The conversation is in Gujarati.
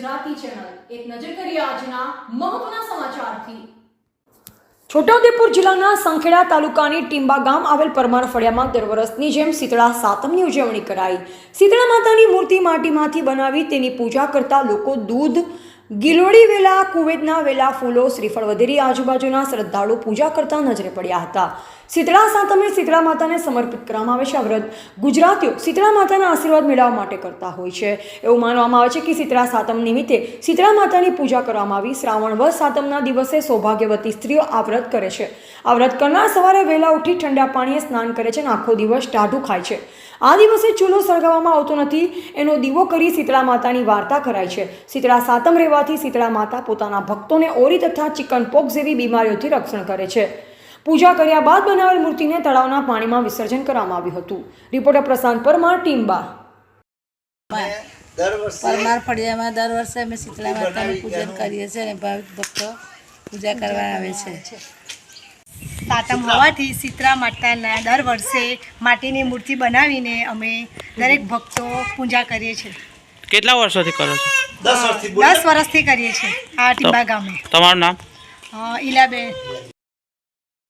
ગુજરાતી ચેનલ એક નજર કરીએ આજના મહત્વના સમાચારથી. છોટાઉદેપુર જિલ્લાના સંખેડા તાલુકાની ટીંબા ગામ આવેલ પરમાર ફળિયામાં દર વર્ષની જેમ શીતળા સાતમની ઉજવણી કરાઈ. શીતળા માતાની મૂર્તિ માટીમાંથી બનાવી તેની પૂજા કરતા લોકો દૂધ ગિલોડી વેલા, કુવેતના વેલા ફૂલો, શ્રીફળ વગેરે આજુબાજુના શ્રદ્ધાળુ પૂજા કરતા નજરે પડ્યા હતા. શીતળા સાતમે શીતળા માતાને સમર્પિત કરવામાં આવે છે આ વ્રત. ગુજરાતીઓ શીતળા માતાના આશીર્વાદ મેળવવા માટે કરતા હોય છે. એવું માનવામાં આવે છે કે શીતળા સાતમ નિમિત્તે શીતળા માતાની પૂજા કરવામાં આવી. શ્રાવણ વધ સાતમના દિવસે સૌભાગ્યવતી સ્ત્રીઓ આ વ્રત કરે છે. આ વ્રત કરનાર સવારે વહેલા ઉઠી ઠંડા પાણીએ સ્નાન કરે છે અને આખો દિવસ ટાઢું ખાય છે. આ દિવસે ચૂલો સળગાવવામાં આવતો નથી. એનો દીવો કરી શીતળા માતાની વાર્તા કરાય છે. શીતળા સાતમ રહેવાથી શીતળા માતા પોતાના ભક્તોને ઓરી તથા ચિકન પોક જેવી બીમારીઓથી રક્ષણ કરે છે. પૂજા કર્યા બાદ બનાવેલ મૂર્તિને તળાવના પાણીમાં વિસર્જન કરવામાં આવ્યું હતું. રિપોર્ટર પ્રશાંત પરમાર ટીમ્બા પરમાર ફળિયામાં દર વર્ષે અમે શીતળા માતાનું પૂજન કરીએ છીએ અને ભાવિક ભક્તો પૂજા કરવા આવે છે. સાતમ હોવાથી શીતળા માતાના દર વર્ષે માટીની મૂર્તિ બનાવીને અમે દરેક ભક્તો પૂજા કરીએ છીએ. કેટલા વર્ષોથી કરો છો? દસ વર્ષથી દસ વર્ષથી કરીએ છીએ આ ટીંબા ગામે. તમારું નામ? અ, ઈલાબેન.